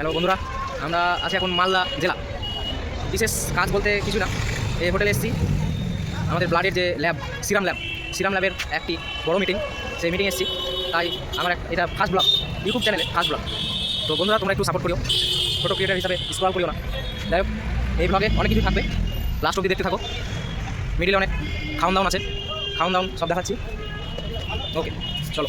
Hello বন্ধুরা, আমরা আছি এখন মালদা জেলা। বিশেষ কাজ বলতে কিছু না, এই হোটেলে এসেছি। আমাদের ব্লাডের যে ল্যাব, সিরাম ল্যাব, সিরাম ল্যাবের একটি বড় মিটিং সেই মিটিং এসেছি। তাই আমার এটা ফার্স্ট ব্লগ ইউটিউব চ্যানেলে ফার্স্ট ব্লগ তো বন্ধুরা, তোমরা একটু সাপোর্ট করিও ফটো ক্রিয়েটার হিসাবে স্ক্রল করিও না। যাই হোক, এই ব্লগে অনেক কিছু থাকবে। লাস্ট অবধি দেখতে থাকো। মিডিলে অনেক খাওয়ান দাউন আছে। খাওয়ান দাউন সব দেখাচ্ছি। ওকে চলো।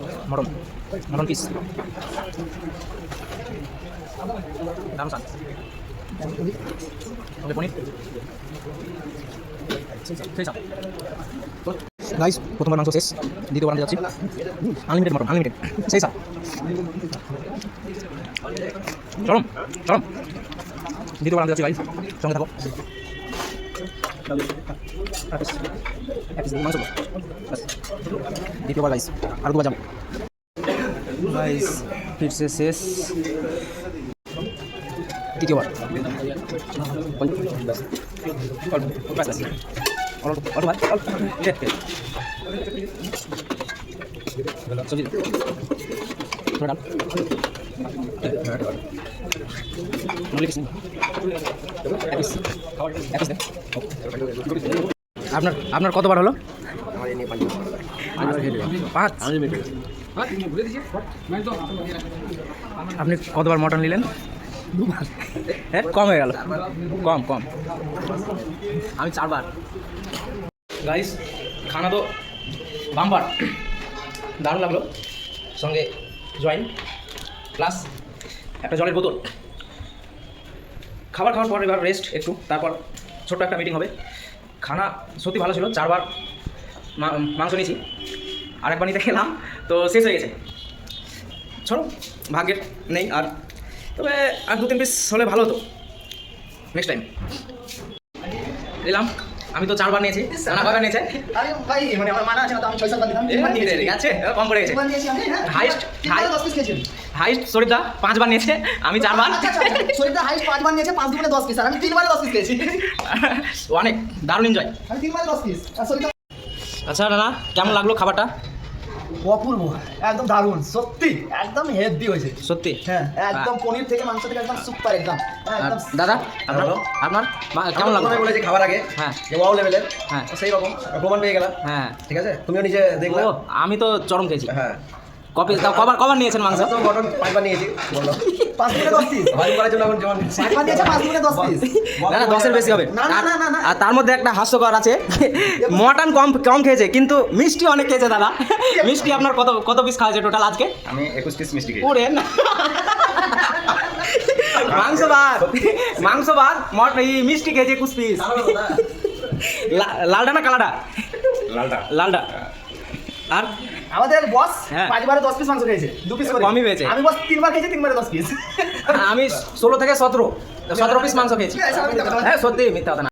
লেভেলে মটন মটন পিস দাম সান ওকে পনির সেই সাপ গাইস প্রথমবার মাংস শেষ দ্বিতীয়বার আনতে যাচ্ছি আনলিমিটেড মটন আনলিমিটেড সেই সাপ চরম চরম দ্বিতীয়বার আনতে যাচ্ছি গাইস সঙ্গে থাকো এক piece, এক piece মাংস ব্যাস। দ্বিতীয়বার গাইস আর দুবার যাব গাইস ফিরছে শেষ। অল্প অল্প ভাই অল্প আপনার আপনার কতবার হলো? পাঁচ। আপনি কতবার মটন নিলেন? হ্যাঁ কম হয়ে গেল। কম কম। আমি চারবার। গাইস খানা তো বাম্বার দারুণ লাগল। সঙ্গে জয়েন। প্লাস একটা জলের বোতল। খাবার খাওয়ার পর এবার রেস্ট একটু, তারপর ছোট্ট একটা মিটিং হবে। খানা সত্যি ভালো ছিল, চারবার মাংস নিয়েছি। আরেকবার নিতে খেলাম তো শেষ হয়ে গেছে। চলো, ভাগ্যের নেই আর। তবে আর দু তিন পিস হলে ভালো হতো। নেক্সট টাইম দিলাম আমি তো চারবার নিয়েছি। না কবার নিয়েছে। আরে ভাই মানে আমার মানা আছে না তো আমি ছয় সাতবার দিলাম। তিনবার নিয়েছি ঠিক আছে? কম করে গেছে। হাইস্ট হাইস্ট সরিদা পাঁচবার নিয়েছে। আমি চারবার। সরিদা আচ্ছা হাইস্ট পাঁচবার নিয়েছে পাঁচ দুবারে দশ পিস আর আমি তিনবারে দশ পিস খেয়েছি। অনেক দারুণ এনজয় আমি তিনবারে দশ পিস আর সরিদা আচ্ছা দাদা কেমন লাগল খাবারটা? অপূর্ব একদম দারুণ সত্যি একদম হেলদি হয়েছে। সত্যি? হ্যাঁ একদম পনির থেকে মাংস থেকে একদম সুপার একদম। দাদা আপনার আপনার কেমন লাগল? বলে যে খাবার আগে হ্যাঁ। যে ওয়াও লেভেলের হ্যাঁ। সেই রকম প্রমাণ পেয়ে গেলাম। হ্যাঁ। ঠিক আছে? তুমিও নিজে দেখলে। আমি তো চরম খেয়েছি। হ্যাঁ। তাও কবার কবার নিয়েছেন মাংস? তো গঠন পাঁচবার নিয়েছি বলল পাঁচ দুপুরে দশ পিস ভাই করার জন্য এখন যেমন পাঁচবার নিয়েছে পাঁচ দুপুরে দশ পিস না না দশের বেশি হবে। না, না, আর- না, না, না। আর তার মধ্যে একটা হাস্যকর আছে। মটন কম কম খেয়েছে কিন্তু মিষ্টি অনেক খেয়েছে দাদা। মিষ্টি আপনার কত কত পিস খাওয়াছে টোটাল আজকে? আমি একুশ পিস মিষ্টি খেয়েছি। ওরে না। মাংস ভাত। মাংস ভাত মট এই মিষ্টি খেয়েছে একুশ পিস লালটা না কালাটা লালটা লালটা আর আমাদের বস হ্যাঁ। পাঁচবারে দশ পিস মাংস খেয়েছে দু পিস করে। কমই পেয়েছে। আমি বস তিনবার খেয়েছি তিনবারে দশ পিস আমি ষোলো থেকে সতেরো সতেরো পিস মাংস খেয়েছি। হ্যাঁ সত্যি মিথ্যা কথা না।